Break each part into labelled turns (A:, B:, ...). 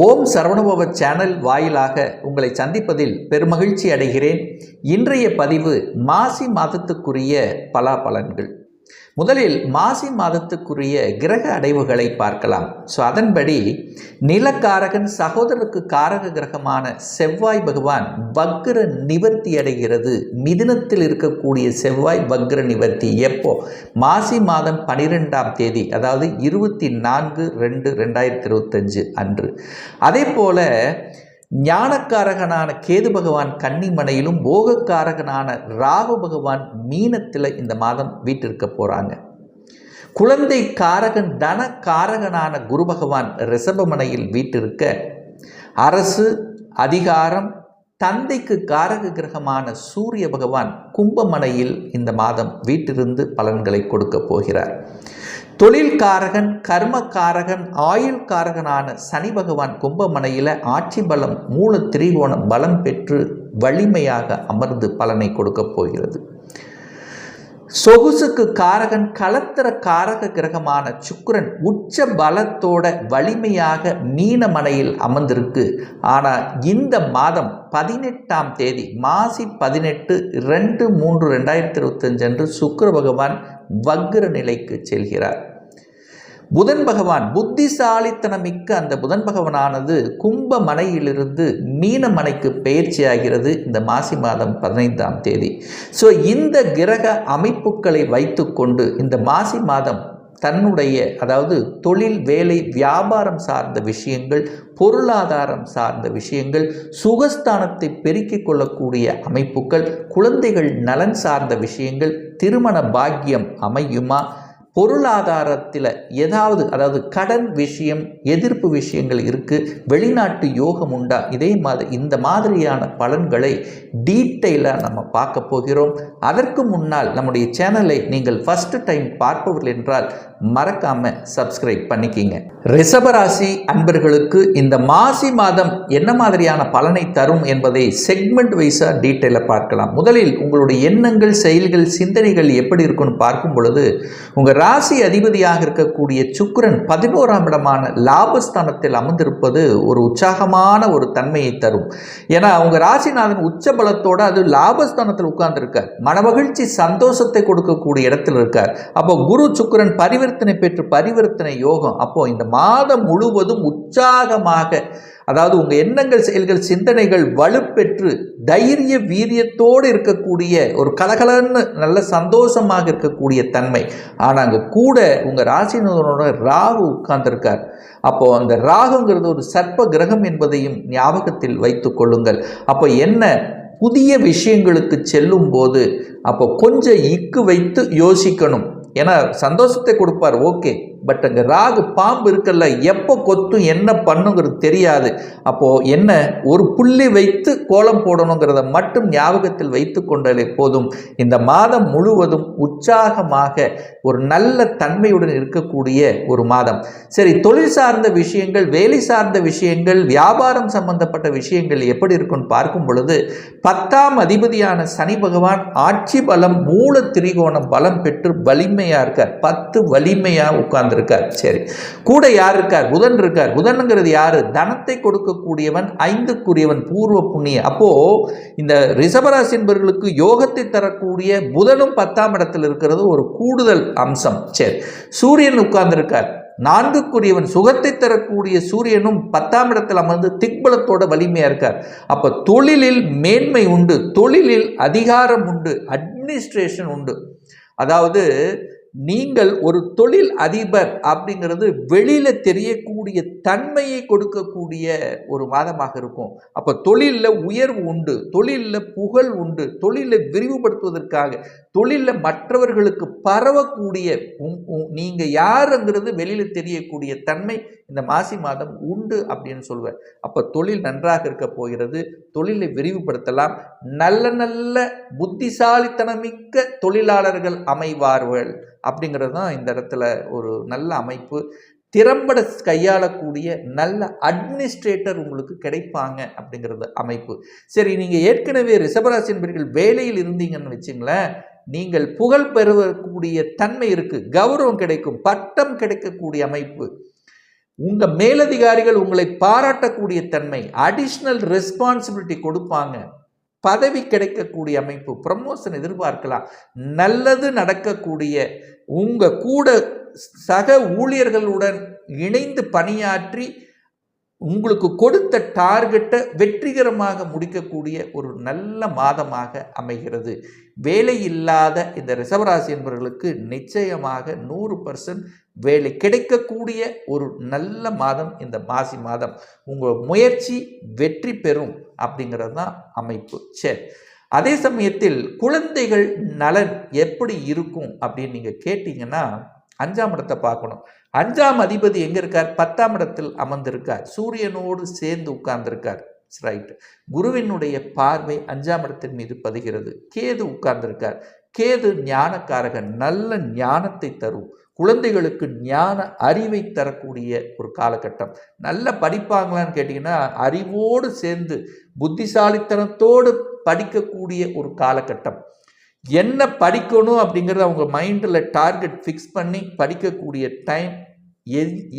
A: ஓம் Saravanabhava channel வாயிலாக உங்களை சந்திப்பதில் பெருமகிழ்ச்சி அடைகிறேன். இன்றைய பதிவு மாசி மாதத்துக்குரிய பலாபலன்கள். முதலில் மாசி மாதத்துக்குரிய கிரக அடைவுகளை பார்க்கலாம். ஸோ அதன்படி நிலக்காரகன் சகோதரருக்கு காரக கிரகமான செவ்வாய் பகவான் வக்ர நிவர்த்தி அடைகிறது. மிதினத்தில் இருக்கக்கூடிய செவ்வாய் வக்ர நிவர்த்தி. எப்போ? மாசி மாதம் பனிரெண்டாம் தேதி அதாவது இருபத்தி நான்கு ரெண்டு ரெண்டாயிரத்தி இருபத்தஞ்சு அன்று. அதே போல ஞானக்காரகனான கேது பகவான் கன்னிமனையிலும் போகக்காரகனான ராகு பகவான் மீனத்தில் இந்த மாதம் வீட்டிற்க போகிறாங்க குழந்தை காரகன் தன காரகனான குரு பகவான் ரிஷபமனையில் வீட்டிருக்க அரசு அதிகாரம் தந்தைக்கு காரக கிரகமான சூரிய பகவான் கும்பமனையில் இந்த மாதம் வீட்டிலிருந்து பலன்களை கொடுக்க போகிறார். தொழில்காரகன் கர்மக்காரகன் ஆயுள்காரகனான சனி பகவான் கும்பமனையில் ஆட்சி பலம் மூல திரிகோணம் பலம் பெற்று வலிமையாக அமர்ந்து பலனை கொடுக்கப் போகிறது. சொகுசுக்கு காரகன் கலத்திர காரக கிரகமான சுக்கரன் உச்ச பலத்தோட வலிமையாக மீனமனையில் அமர்ந்திருக்கு. ஆனால் இந்த மாதம் பதினெட்டாம் தேதி மாசி பதினெட்டு ரெண்டு மூன்று ரெண்டாயிரத்தி இருபத்தஞ்சு அன்று சுக்கர பகவான் வக்ர நிலைக்கு செல்கிறார். புதன் பகவான் புத்திசாலித்தனமிக்க அந்த புதன் பகவானானது கும்ப மனையிலிருந்து மீன மனைக்கு பயிற்சி ஆகிறது இந்த மாசி மாதம் பதினைந்தாம் தேதி. ஸோ இந்த கிரக அமைப்புகளை வைத்துக்கொண்டு இந்த மாசி மாதம் தன்னுடைய அதாவது தொழில் வேலை வியாபாரம் சார்ந்த விஷயங்கள் பொருளாதாரம் சார்ந்த விஷயங்கள் சுகஸ்தானத்தை பெருக்கிக் கொள்ளக்கூடிய அமைப்புகள் குழந்தைகள் நலன் சார்ந்த விஷயங்கள் திருமண பாக்கியம் அமையுமா பொருளாதாரத்தில் ஏதாவது அதாவது கடன் விஷயம் எதிர்ப்பு விஷயங்கள் இருக்குது வெளிநாட்டு யோகம் உண்டா? இதே மாதிரி இந்த மாதிரியான பலன்களை டீட்டெயிலாக நம்ம பார்க்க போகிறோம். அதற்கு முன்னால் நம்முடைய சேனலை நீங்கள் ஃபஸ்ட்டு டைம் பார்ப்பவர்கள் என்றால் மறக்காமல் சப்ஸ்கிரைப் பண்ணிக்கிங்க. ரிஷபராசி அன்பர்களுக்கு இந்த மாசி மாதம் என்ன மாதிரியான பலனை தரும் என்பதை செக்மெண்ட் வைஸாக டீட்டெயிலாக பார்க்கலாம். முதலில் உங்களுடைய எண்ணங்கள் செயல்கள் சிந்தனைகள் எப்படி இருக்குன்னு பார்க்கும் பொழுது உங்கள் ராசி அதிபதியாக இருக்கக்கூடிய சுக்கிரன் பதினோராம் இடமான லாபஸ்தானத்தில் அமர்ந்திருப்பது ஒரு உற்சாகமான ஒரு தன்மையை தரும். ஏன்னா அவங்க ராசிநாதன் உச்ச பலத்தோட அது லாபஸ்தானத்தில் உட்கார்ந்துருக்கார் மனமகிழ்ச்சி சந்தோஷத்தை கொடுக்கக்கூடிய இடத்தில் இருக்கார். அப்போ குரு சுக்கிரன் பரிவர்த்தனை பெற்று பரிவர்த்தனை யோகம். அப்போ இந்த மாதம் முழுவதும் உற்சாகமாக அதாவது உங்கள் எண்ணங்கள் செயல்கள் சிந்தனைகள் வலுப்பெற்று தைரிய வீரியத்தோடு இருக்கக்கூடிய ஒரு கலகலன்னு நல்ல சந்தோஷமாக இருக்கக்கூடிய தன்மை. ஆனால் அங்கே கூட உங்கள் ராசினோட ராகு உட்கார்ந்துருக்கார். அப்போது அந்த ராகுங்கிறது ஒரு சர்ப்ப கிரகம் என்பதையும் ஞாபகத்தில் வைத்து கொள்ளுங்கள். அப்போ என்ன புதிய விஷயங்களுக்கு செல்லும் போது அப்போ கொஞ்சம் இக்கு வைத்து யோசிக்கணும். ஏன்னா சந்தோஷத்தை கொடுப்பார் ஓகே. பட் அங்கே ராகு பாம்பு இருக்கல்ல எப்போ கொத்தும் என்ன பண்ணுங்கிறது தெரியாது. அப்போது என்ன ஒரு புள்ளி வைத்து கோலம் போடணுங்கிறத மட்டும் ஞாபகத்தில் வைத்து கொண்டாலே போதும். இந்த மாதம் முழுவதும் உற்சாகமாக ஒரு நல்ல தன்மையுடன் இருக்கக்கூடிய ஒரு மாதம். சரி தொழில் சார்ந்த விஷயங்கள் வேலை சார்ந்த விஷயங்கள் வியாபாரம் சம்பந்தப்பட்ட விஷயங்கள் எப்படி இருக்கும்னு பார்க்கும் பொழுது பத்தாம் அதிபதியான சனி பகவான் ஆட்சி பலம் மூல திரிகோணம் பலம் பெற்று வலிமையாக இருக்கார். பத்து வலிமையாக உட்கார்ந்து இருக்கார் சரி. கூட யார் இருக்கார்? புதன் இருக்கார். புதனுங்கிறது யாரு? தனத்தை கொடுக்கக்கூடியவன் ஐந்துக்குரியவன் பூர்வ புண்ணிய. அப்போ இந்த ரிஷபராசி என்பவர்களுக்கு யோகத்தை தரக்கூடிய புதனும் பத்தாம் இடத்தில் இருக்கிறது ஒரு கூடுதல் அம்சம். சரி. சூரியன் உட்கார்ந்துருக்கார். நான்குக்குரியவன் சுகத்தை தரக்கூடிய சூரியனும் பத்தாம் இடத்தில் அமர்ந்து திக்பலத்தோட வலிமையாக இருக்கார். அப்போ தொழிலில் மேன்மை உண்டு. தொழிலில் அதிகாரம் உண்டு. அட்மினிஸ்ட்ரேஷன் உண்டு. அதாவது நீங்கள் ஒரு தொழில் அதிபர் அப்படிங்கிறது வெளியில் தெரியக்கூடிய தன்மையை கொடுக்கக்கூடிய ஒரு மாதமாக இருக்கும். அப்போ தொழிலில் உயர்வு உண்டு தொழிலில் புகழ் உண்டு தொழிலை விரிவுபடுத்துவதற்காக தொழிலில் மற்றவர்களுக்கு பரவக்கூடிய நீங்கள் யாருங்கிறது வெளியில் தெரியக்கூடிய தன்மை இந்த மாசி மாதம் உண்டு அப்படின்னு சொல்லுவேன் அப்போ தொழில் நன்றாக இருக்க போகிறது தொழிலை விரிவுபடுத்தலாம். நல்ல நல்ல புத்திசாலித்தனமிக்க தொழிலாளர்கள் அமைவார்கள் அப்படிங்கிறது தான் இந்த இடத்துல ஒரு நல்ல அமைப்பு. திறம்பட கையாளக்கூடிய நல்ல அட்மினிஸ்ட்ரேட்டர் உங்களுக்கு கிடைப்பாங்க அப்படிங்கிறது அமைப்பு. சரி நீங்கள் ஏற்கனவே ரிஷபராசி என்பர்கள் வேலையில் இருந்தீங்கன்னு வச்சுங்களேன் நீங்கள் புகழ் பெறக்கூடிய தன்மை இருக்குது கௌரவம் கிடைக்கும் பட்டம் கிடைக்கக்கூடிய அமைப்பு. உங்கள் மேலதிகாரிகள் உங்களை பாராட்டக்கூடிய தன்மை அடிஷ்னல் ரெஸ்பான்சிபிலிட்டி கொடுப்பாங்க. பதவி கிடைக்கக்கூடிய அமைப்பு ப்ரமோஷன் எதிர்பார்க்கலாம். நல்லது நடக்கக்கூடிய உங்கள் கூட சக ஊழியர்களுடன் இணைந்து பணியாற்றி உங்களுக்கு கொடுத்த டார்கெட்டை வெற்றிகரமாக முடிக்கக்கூடிய ஒரு நல்ல மாதமாக அமைகிறது. வேலை இல்லாத இந்த ரிசவராசி என்பவர்களுக்கு நிச்சயமாக நூறு பர்சன்ட் வேலை கிடைக்கக்கூடிய ஒரு நல்ல மாதம் இந்த மாசி மாதம். உங்கள் முயற்சி வெற்றி பெறும் அப்படிங்கிறது தான் அமைப்பு. சரி. அதே சமயத்தில் குழந்தைகள் நலன் எப்படி இருக்கும் அப்படின்னு நீங்கள் கேட்டிங்கன்னா அஞ்சாம் இடத்தை பார்க்கணும். அஞ்சாம் அதிபதி எங்கே இருக்கார்? பத்தாம் இடத்தில் அமர்ந்திருக்கார். சூரியனோடு சேர்ந்து உட்கார்ந்திருக்கார். ரைட் குருவினுடைய பார்வை அஞ்சாம் இடத்தின் மீது பதிகிறது. கேது உட்கார்ந்திருக்கார். கேது ஞானக்காரகன் நல்ல ஞானத்தை தரும். குழந்தைகளுக்கு ஞான அறிவை தரக்கூடிய ஒரு காலகட்டம். நல்ல படிப்பாங்களான்னு கேட்டிங்கன்னா அறிவோடு சேர்ந்து புத்திசாலித்தனத்தோடு படிக்கக்கூடிய ஒரு காலகட்டம். என்ன படிக்கணும் அப்படிங்கிறத அவங்க மைண்டில் டார்கெட் ஃபிக்ஸ் பண்ணி படிக்கக்கூடிய டைம்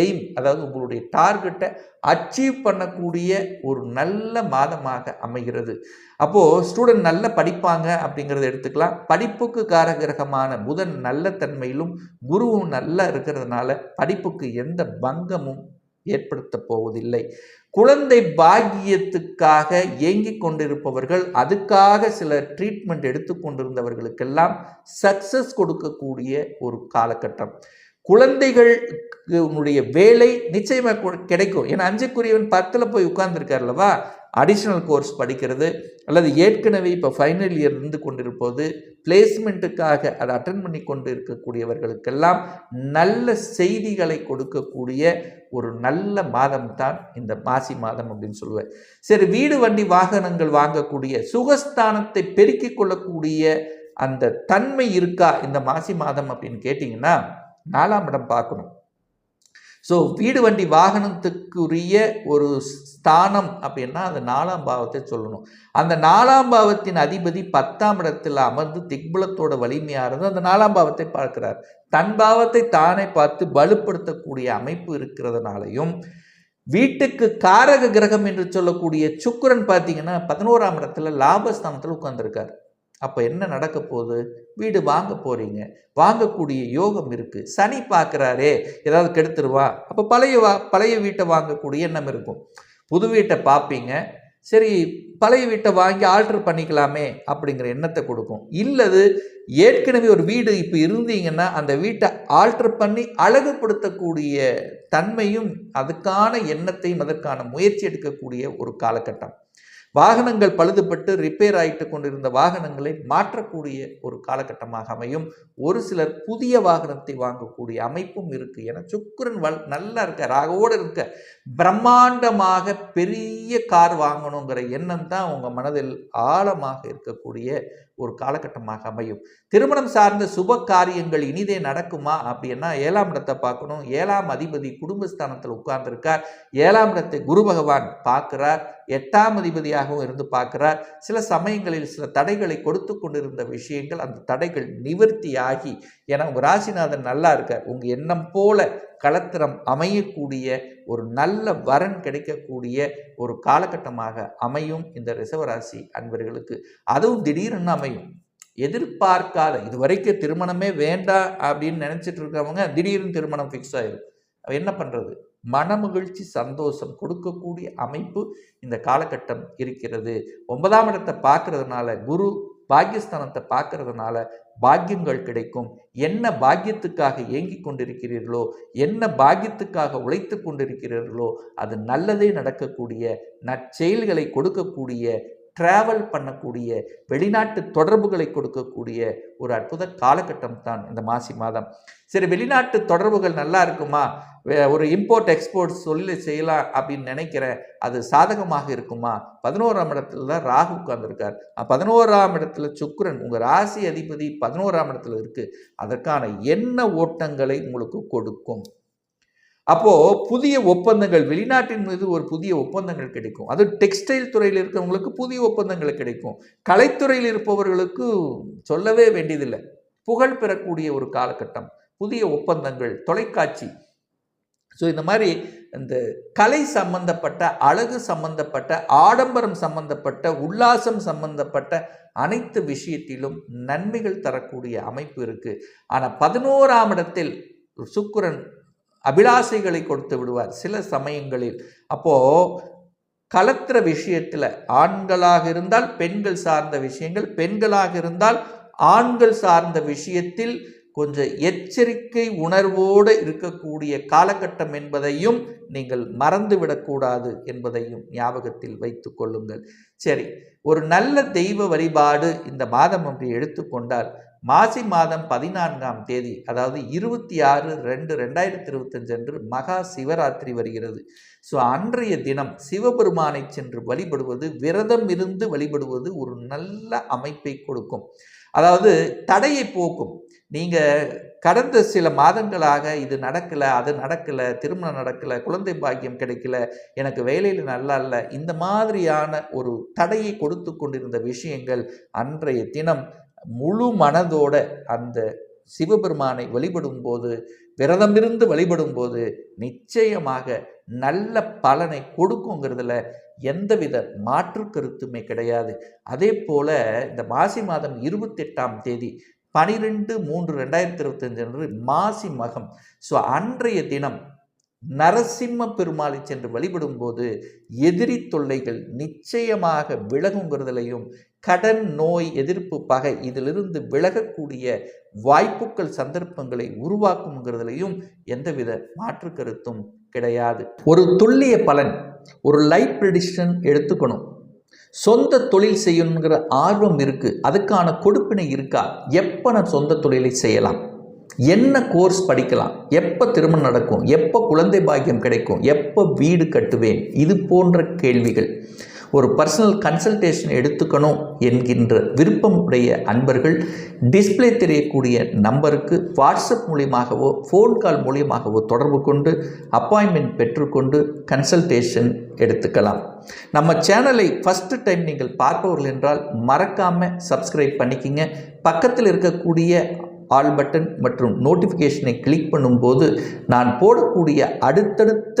A: எய்ம் அதாவது உங்களுடைய டார்கெட்டை அச்சீவ் பண்ணக்கூடிய ஒரு நல்ல மாதமாக அமைகிறது. அப்போது ஸ்டூடெண்ட் நல்ல படிப்பாங்க அப்படிங்கிறத எடுத்துக்கலாம். படிப்புக்கு காரகிரகமான புதன் நல்ல தன்மையிலும் குருவும் நல்லா இருக்கிறதுனால படிப்புக்கு எந்த பங்கமும் ஏற்படுத்தப் போவதில்லை. குழந்தை பாக்கியத்துக்காக ஏங்கிக் கொண்டிருப்பவர்கள் அதுக்காக சில ட்ரீட்மெண்ட் எடுத்துக்கொண்டிருந்தவர்களுக்கெல்லாம் சக்சஸ் கொடுக்கக்கூடிய ஒரு காலகட்டம். குழந்தைகள் உன்னுடைய வேலை நிச்சயமாக கிடைக்கும். ஏன்னா அஞ்சுக்குரியவன் பத்தில் போய் உட்கார்ந்துருக்கார்லவா அடிஷ்னல் கோர்ஸ் படிக்கிறது அல்லது ஏற்கனவே இப்போ ஃபைனல் இயர் இருந்து கொண்டிருப்போது பிளேஸ்மெண்ட்டுக்காக அதை அட்டன் பண்ணி கொண்டு இருக்கக்கூடியவர்களுக்கெல்லாம் நல்ல செய்திகளை கொடுக்கக்கூடிய ஒரு நல்ல மாதம் தான் இந்த மாசி மாதம் அப்படின்னு சொல்லுவேன். சரி வீடு வண்டி வாகனங்கள் வாங்கக்கூடிய சுகஸ்தானத்தை பெருக்கிக் கொள்ளக்கூடிய அந்த தன்மை இருக்கா இந்த மாசி மாதம் அப்படின்னு கேட்டிங்கன்னா நாலாம் இடம் பார்க்கணும். ஸோ வீடு வண்டி வாகனத்துக்குரிய ஒரு ஸ்தானம் அப்படின்னா அந்த நாலாம் பாவத்தை சொல்லணும். அந்த நாலாம் பாவத்தின் அதிபதி பத்தாம் இடத்தில் அமர்ந்து திக்பலத்தோட வலிமையாக இருந்து அந்த நாலாம் பாவத்தை பார்க்கிறார். தன் பாவத்தை தானே பார்த்து வலுப்படுத்தக்கூடிய அமைப்பு இருக்கிறதுனாலையும் வீட்டுக்கு காரக கிரகம் என்று சொல்லக்கூடிய சுக்கரன் பார்த்தீங்கன்னா பதினோராம் இடத்துல லாபஸ்தானத்தில் உட்காந்துருக்கார் அப்போ என்ன நடக்க போகுது? வீடு வாங்க போகிறீங்க வாங்கக்கூடிய யோகம் இருக்குது சனி பார்க்குறாரே ஏதாவது கெடுத்துருவா. அப்போ பழைய வா பழைய வீட்டை வாங்கக்கூடிய எண்ணம் இருக்கும். புது வீட்டை பார்ப்பீங்க சரி பழைய வீட்டை வாங்கி ஆல்ட்ரு பண்ணிக்கலாமே அப்படிங்கிற எண்ணத்தை கொடுக்கும். இல்லது ஏற்கனவே ஒரு வீடு இப்போ இருந்தீங்கன்னா அந்த வீட்டை ஆல்ட்ரு பண்ணி அழகுபடுத்தக்கூடிய தன்மையும் அதுக்கான எண்ணத்தையும் அதற்கான முயற்சி எடுக்கக்கூடிய ஒரு காலகட்டம். வாகனங்கள் பழுதுபட்டு ரிப்பேர் ஆகிட்டு கொண்டிருந்த வாகனங்களை மாற்றக்கூடிய ஒரு காலகட்டமாக அமையும். ஒரு சிலர் புதிய வாகனத்தை வாங்கக்கூடிய அமைப்பும் இருக்குது ஏன்னா சுக்கரன் வல் நல்லா இருக்க ராகவோடு இருக்க பிரம்மாண்டமாக பெரிய கார் வாங்கணுங்கிற எண்ணம் தான் உங்கள் மனதில் ஆழமாக இருக்கக்கூடிய ஒரு காலகட்டமாக அமையும். திருமணம் சார்ந்த சுப காரியங்கள் இனிதே நடக்குமா அப்படின்னா ஏழாம் இடத்தை பார்க்கணும். ஏழாம் அதிபதி குடும்பஸ்தானத்தில் உட்கார்ந்துருக்கார். ஏழாம் இடத்தை குரு பகவான் பார்க்கிறார். எட்டாம் அதிபதியாகவும் இருந்து பார்க்கிறார். சில சமயங்களில் சில தடைகளை கொடுத்து கொண்டிருந்த விஷயங்கள் அந்த தடைகள் நிவர்த்தியாகி ஏன்னா உங்கள் ராசிநாதன் நல்லா இருக்கார். உங்கள் எண்ணம் போல களத்திரம் அமையக்கூடிய ஒரு நல்ல வரன் கிடைக்கக்கூடிய ஒரு காலகட்டமாக அமையும் இந்த ரிசவராசி அன்பர்களுக்கு. அதுவும் திடீர்னு அமையும். எதிர்பார்க்காத இது வரைக்கும் திருமணமே வேண்டாம் அப்படின்னு நினச்சிட்டு இருக்கவங்க திடீர்னு திருமணம் ஃபிக்ஸ் ஆயிடும் என்ன பண்ணுறது மனமகிழ்ச்சி சந்தோஷம் கொடுக்கக்கூடிய அமைப்பு இந்த காலகட்டம் இருக்கிறது. ஒன்பதாம் இடத்தை பார்க்கறதுனால குரு பாக்கியஸ்தானத்தை பார்க்கறதுனால பாக்கியங்கள் கிடைக்கும். என்ன பாக்கியத்துக்காக ஏங்கி கொண்டிருக்கிறீர்களோ என்ன பாக்கியத்துக்காக உழைத்து கொண்டிருக்கிறீர்களோ அது நல்லதே நடக்கக்கூடிய நற்செயல்களை கொடுக்கக்கூடிய டிராவல் பண்ணக்கூடிய வெளிநாட்டு தொடர்புகளை கொடுக்கக்கூடிய ஒரு அற்புத காலகட்டம் தான் இந்த மாசி மாதம். சரி வெளிநாட்டு தொடர்புகள் நல்லா இருக்குமா? ஒரு இம்போர்ட் எக்ஸ்போர்ட் சொல்லி செய்யலாம் அப்படின்னு நினைக்கிறேன் அது சாதகமாக இருக்குமா? பதினோராம் இடத்துல தான் ராகு உட்கார்ந்துருக்கார். பதினோராம் இடத்துல சுக்கரன் உங்கள் ராசி அதிபதி பதினோராம் இடத்துல இருக்குது அதற்கான என்ன ஓட்டங்களை உங்களுக்கு கொடுக்கும்? அப்போது புதிய ஒப்பந்தங்கள் வெளிநாட்டின் மீது ஒரு புதிய ஒப்பந்தங்கள் கிடைக்கும். அது டெக்ஸ்டைல் துறையில் இருக்கிறவங்களுக்கு புதிய ஒப்பந்தங்கள் கிடைக்கும். கலைத்துறையில் இருப்பவர்களுக்கு சொல்லவே வேண்டியதில்லை. புகழ் பெறக்கூடிய ஒரு காலகட்டம் புதிய ஒப்பந்தங்கள் தொலைக்காட்சி. ஸோ இந்த மாதிரி இந்த கலை சம்பந்தப்பட்ட அழகு சம்பந்தப்பட்ட ஆடம்பரம் சம்பந்தப்பட்ட உல்லாசம் சம்பந்தப்பட்ட அனைத்து விஷயத்திலும் நன்மைகள் தரக்கூடிய அமைப்பு இருக்குது ஆனால் பதினோராம் இடத்தில் சுக்கிரன் அபிலாசைகளை கொடுத்து விடுவார் சில சமயங்களில். அப்போது கலத்திர விஷயத்தில் ஆண்களாக இருந்தால் பெண்கள் சார்ந்த விஷயங்கள் பெண்களாக இருந்தால் ஆண்கள் சார்ந்த விஷயத்தில் கொஞ்சம் எச்சரிக்கை உணர்வோடு இருக்கக்கூடிய காலகட்டம் என்பதையும் நீங்கள் மறந்துவிடக்கூடாது என்பதையும் ஞாபகத்தில் வைத்து கொள்ளுங்கள். சரி ஒரு நல்ல தெய்வ வழிபாடு இந்த மாதம் ஒன்று எடுத்துக்கொண்டால் மாசி மாதம் பதினான்காம் தேதி அதாவது இருபத்தி ஆறு ரெண்டு ரெண்டாயிரத்தி இருபத்தஞ்சு அன்று மகா சிவராத்திரி வருகிறது. ஸோ அன்றைய தினம் சிவபெருமானை சென்று வழிபடுவது விரதம் இருந்து வழிபடுவது ஒரு நல்ல அமைப்பை கொடுக்கும். அதாவது தடையை போக்கும். நீங்கள் கடந்த சில மாதங்களாக இது நடக்கலை அது நடக்கலை திருமணம் நடக்கலை குழந்தை பாக்கியம் கிடைக்கல எனக்கு வேலையில் நல்லா இல்லை இந்த மாதிரியான ஒரு தடையை கொடுத்து கொண்டிருந்த விஷயங்கள் அன்றைய தினம் முழு மனதோட அந்த சிவபெருமானை வழிபடும் போது விரதமிருந்து வழிபடும் போது நிச்சயமாக நல்ல பலனை கொடுக்குங்கிறதுல எந்தவித மாற்று கருத்துமே கிடையாது. அதே போல இந்த மாசி மாதம் இருபத்தெட்டாம் தேதி பனிரெண்டு மூன்று ரெண்டாயிரத்தி இருபத்தஞ்சு அன்று மாசி மகம். ஸோ அன்றைய தினம் நரசிம்ம பெருமாளை சென்று வழிபடும் போது எதிரி தொல்லைகள் நிச்சயமாக விலகுங்கிறதுலையும் கடன் நோய் எதிர்ப்பு பகை இதிலிருந்து விலகக்கூடிய வாய்ப்புகள் சந்தர்ப்பங்களை உருவாக்குங்கிறதுலையும் எந்தவித மாற்று கருத்தும் கிடையாது. ஒரு துல்லிய பலன் ஒரு லைஃப் ப்ரெடிஷன் எடுத்துக்கணும். சொந்த தொழில் செய்யணுங்கிற ஆர்வம் இருக்குது அதுக்கான கொடுப்பினை இருக்கா? எப்போ நான் சொந்த தொழிலை செய்யலாம்? என்ன கோர்ஸ் படிக்கலாம்? எப்போ திருமணம் நடக்கும்? எப்போ குழந்தை பாக்கியம் கிடைக்கும்? எப்போ வீடு கட்டுவேன்? இது போன்ற கேள்விகள். ஒரு பர்சனல் கன்சல்டேஷன் எடுத்துக்கணும் என்கின்ற விருப்பம் உடைய அன்பர்கள் டிஸ்பிளே தெரியக்கூடிய நம்பருக்கு வாட்ஸ்அப் மூலியமாகவோ ஃபோன் கால் மூலியமாகவோ தொடர்பு கொண்டு அப்பாயின்மெண்ட் பெற்றுக்கொண்டு கன்சல்டேஷன் எடுத்துக்கலாம். நம்ம சேனலை ஃபஸ்ட்டு டைம் நீங்கள் பார்ப்பவர்கள் என்றால் மறக்காமல் சப்ஸ்கிரைப் பண்ணிக்கிங்க. பக்கத்தில் இருக்கக்கூடிய ஆல் பட்டன் மற்றும் நோட்டிஃபிகேஷனை கிளிக் பண்ணும்போது நான் போடக்கூடிய அடுத்தடுத்த